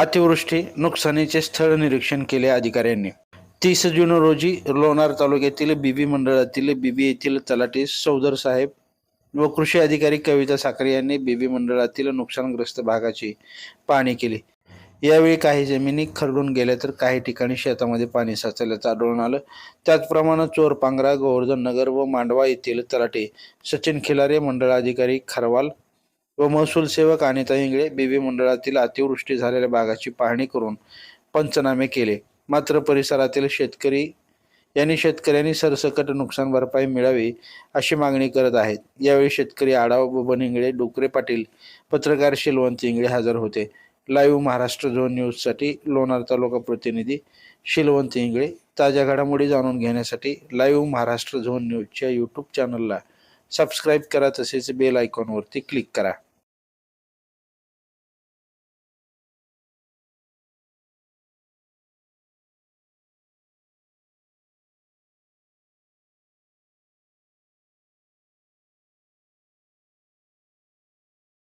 अतिवृष्टी नुकसानीचे स्थळ निरीक्षण केले अधिकाऱ्यांनी. तीस जून रोजी लोणार तालुक्यातील बीबी मंडळातील बीबी येथील तलाठी सौदर साहेब व कृषी अधिकारी कविता साखरे यांनी बीबी मंडळातील नुकसानग्रस्त भागाची पाहणी केली. यावेळी काही जमिनी खरडून गेल्या तर काही ठिकाणी शेतामध्ये पाणी साचल्याचं आढळून आलं. त्याचप्रमाणे चोरपांगरा गोवर्धन नगर व मांडवा येथील तलाठी सचिन खिलारे मंडळ अधिकारी खरवाल व महसूल सेवक अनिता इंगळे बीबी मंडळातील अतिवृष्टी झालेल्या भागाची पाहणी करून पंचनामे केले. मात्र परिसरातील शेतकरी यांनी शेतकऱ्यांनी सरसकट नुकसान भरपाई मिळावी अशी मागणी करत आहेत. यावेळी शेतकरी आढाव बबन इंगळे डुकरे पाटील पत्रकार शिलवंत इंगळे हजर होते. लाईव्ह महाराष्ट्र झोन न्यूजसाठी लोणार तालुका प्रतिनिधी शिलवंत इंगळे ताज्या घडामोडी जाणून घेण्यासाठी लाईव्ह महाराष्ट्र झोन न्यूजच्या यूट्यूब चॅनलला सबस्क्राईब करा. तसेच बेल आयकॉनवरती क्लिक करा.